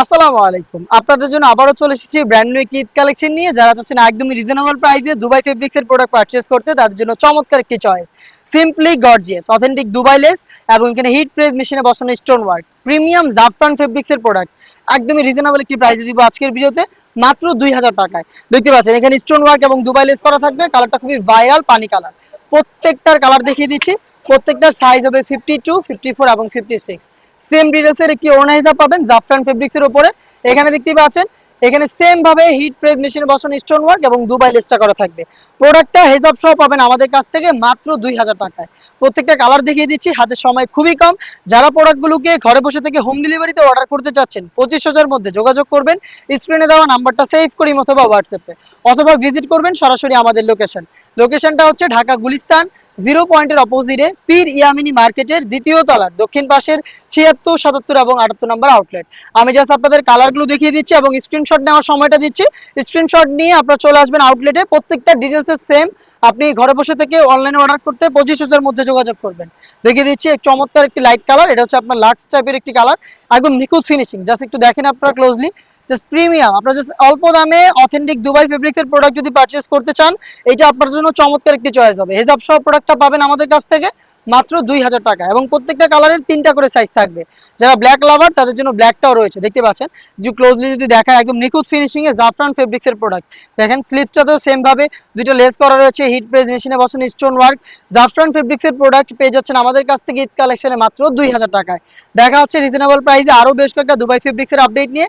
আসসালামু আলাইকুম। আপনাদের জন্য আবারও চলে এসেছি ব্র্যান্ড নিউ ঈদ কালেকশন নিয়ে। যারা চাচ্ছেন রিজনেবল প্রাইসে দুবাই ফেব্রিক্স এর প্রোডাক্ট পারচেজ করতে, তাদের জন্য চমৎকার একটি choice simply gorgeous authentic Dubai lace এবং এখানে হিট প্রেস মেশিনে বসানো stone work premium Zafran fabrics এর প্রোডাক্ট একদমই রিজনেবল একটি প্রাইসে দিব আজকের ভিডিওতে, মাত্র দুই হাজার টাকায়। দেখতে পাচ্ছেন, এখানে স্টোন ওয়ার্ক এবং দুবাই লেস করা থাকবে। কালারটা খুবই ভাইরাল পানি কালার প্রত্যেকটার কালার দেখিয়ে দিচ্ছি। প্রত্যেকটার সাইজ হবে ফিফটি টু ফিফটি ফোর এবং ফিফটি সিক্স সেম ডিটেলসের একটি ওড়না পাবেন জাফরান ফেব্রিক্সের উপরে। এখানে দেখতে পাচ্ছেন, এখানে সেম ভাবে হিট প্রেস মেশিনে বসানো স্টোন ওয়ার্ক এবং দুবাই লেসটা করা থাকবে। প্রোডাক্টটা হেজাব সহ পাবেন আমাদের কাছ থেকে মাত্র দুই হাজার টাকায়। প্রত্যেকটা কালার দেখিয়ে দিচ্ছি, হাতে সময় খুবই কম। যারা প্রোডাক্টগুলোকে ঘরে বসে থেকে হোম ডেলিভারিতে অর্ডার করতে চাচ্ছেন, পঁচিশ হাজার মধ্যে যোগাযোগ করবেন স্ক্রিনে দেওয়া নাম্বারটা সেভ করি অথবা হোয়াটসঅ্যাপে অথবা ভিজিট করবেন সরাসরি আমাদের লোকেশন লোকেশনটা হচ্ছে ঢাকা গুলিস্তান জিরো পয়েন্টের অপোজিটে পীর ইয়ামিনী মার্কেটের দ্বিতীয় তলার দক্ষিণ পাশের ছিয়াত্তর, সাতাত্তর এবং আটাত্তর নম্বর আউটলেট আমি জাস্ট আপনাদের কালারগুলো দেখিয়ে দিচ্ছি এবং স্ক্রিনশট নেওয়ার সময়টা দিচ্ছি। স্ক্রিনশট নিয়ে আপনারা চলে আসবেন আউটলেটে প্রত্যেকটা ডিটেলস সেম আপনি ঘরে বসে থেকে অনলাইনে অর্ডার করতে পঁচিশ হাজার মধ্যে যোগাযোগ করবেন। দেখিয়ে দিচ্ছি চমৎকার একটি লাইট কালার এটা হচ্ছে আপনার লাক্স টাইপের একটি কালার একদম নিখুঁত ফিনিশিং জাস্ট একটু দেখেন আপনারা ক্লোজলি জাস্ট প্রিমিয়াম আপনারা জাস্ট অল্প দামে অথেন্টিক দুবাই ফেব্রিক্সের প্রোডাক্ট যদি পারচেস করতে চান, এটা আপনার জন্য চমৎকার একটি চয়েস হবে। হেজাব সহ প্রোডাক্টটা পাবেন আমাদের কাছ থেকে মাত্র দুই হাজার টাকা এবং প্রত্যেকটা কালারের তিনটা করে সাইজ থাকবে। যারা ব্ল্যাক লাভার তাদের জন্য ব্ল্যাকটাও রয়েছে, দেখতে পাচ্ছেন? যে ক্লোজলি যদি দেখা একদম নিখুঁত ফিনিশিং এ জাফরান ফেব্রিক্সের প্রোডাক্ট দেখেন স্লিপটাতেও সেম ভাবে দুটো লেস করা রয়েছে হিট প্রেস মেশিনে বসানো স্টোন ওয়ার্ক জাফরান ফেব্রিক্সের প্রোডাক্ট পেয়ে যাচ্ছেন আমাদের কাছ থেকে ঈদ কালেকশনে মাত্র দুই হাজার টাকায়। দেখা হচ্ছে রিজনেবল প্রাইসে আরও বেশ কয়েকটা দুবাই ফেব্রিক্সের আপডেট নিয়ে।